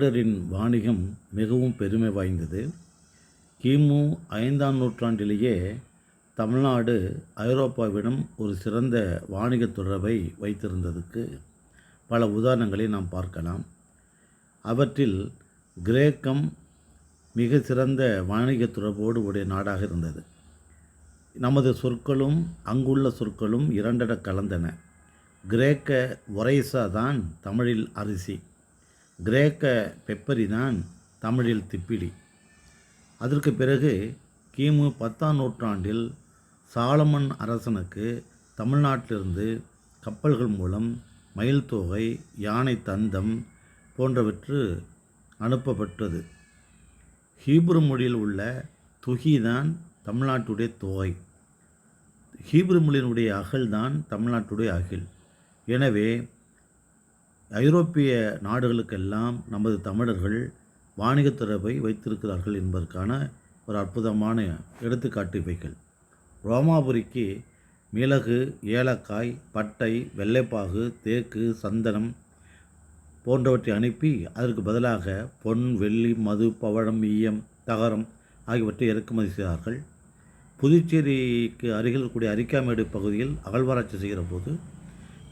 தமிழரின் வாணிகம் மிகவும் பெருமை வாய்ந்தது. கிமு ஐந்தாம் நூற்றாண்டிலேயே தமிழ்நாடு ஐரோப்பாவிடம் ஒரு சிறந்த வாணிகத் தொடர்பை வைத்திருந்ததுக்கு பல உதாரணங்களை நாம் பார்க்கலாம். அவற்றில் கிரேக்கம் மிக சிறந்த வாணிகத் தொடர்போடு உடைய நாடாக இருந்தது. நமது சொற்களும் அங்குள்ள சொற்களும் இரண்டட கலந்தன. கிரேக்க ஒரைசா தான் தமிழில் அரிசி. கிரேக்க பெப்பரி தான் தமிழில் திப்பிலி. அதற்கு பிறகு கிமு பத்தாம் நூற்றாண்டில் சாலமன் அரசனுக்கு தமிழ்நாட்டிலிருந்து கப்பல்கள் மூலம் மயில் தொகை யானை தந்தம் போன்றவற்று அனுப்பப்பட்டது. ஹீப்ரு மொழியில் உள்ள துகி தான் தமிழ்நாட்டுடைய தொகை. ஹீப்ரு மொழியினுடைய அகல் தான் தமிழ்நாட்டுடைய அகில். எனவே ஐரோப்பிய நாடுகளுக்கெல்லாம் நமது தமிழர்கள் வாணிகத் தொடர்பை வைத்திருக்கிறார்கள் என்பதற்கான ஒரு அற்புதமான எடுத்துக்காட்டு இவைகள். ரோமாபுரிக்கு மிளகு ஏலக்காய் பட்டை வெள்ளைப்பாகு தேக்கு சந்தனம் போன்றவற்றை அனுப்பி அதற்கு பதிலாக பொன் வெள்ளி மது பவழம் ஈயம் தகரம் ஆகியவற்றை இறக்குமதி செய்தார்கள். புதுச்சேரிக்கு அருகில் கூடிய அரிக்காமேடு பகுதியில் அகழ்வாராய்ச்சி செய்கிற போது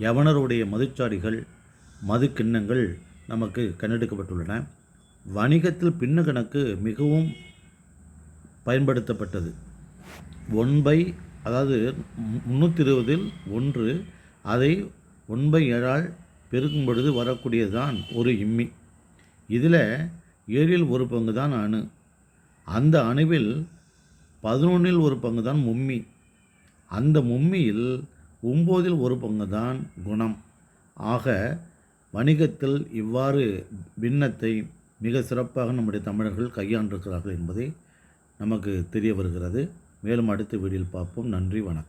யவனருடைய மதுச்சாடிகள் மது கிண்ணங்கள் நமக்கு கண்டெடுக்கப்பட்டுள்ளன வணிகத்தில் பின்ன கணக்கு மிகவும் பயன்படுத்தப்பட்டது. ஒன் பை அதாவது முந்நூற்றி இருபதில் ஒன்று அதை ஒன் பை ஏழால் பெருக்கும் பொழுது வரக்கூடியதுதான் ஒரு இம்மி. இதில் ஏழில் ஒரு பங்கு தான் அணு. அந்த அணுவில் பதினொன்றில் ஒரு பங்கு தான் மும்மி. அந்த மும்மியில் ஒம்போதில் ஒரு பங்கு தான் குணம். ஆக வணிகத்தில் இவ்வாறு பின்னத்தை மிக சிறப்பாக நம்முடைய தமிழர்கள் கையாண்டிருக்கிறார்கள் என்பதை நமக்கு தெரிய வருகிறது. மேலும் அடுத்த வீடியோவில் பார்ப்போம். நன்றி வணக்கம்.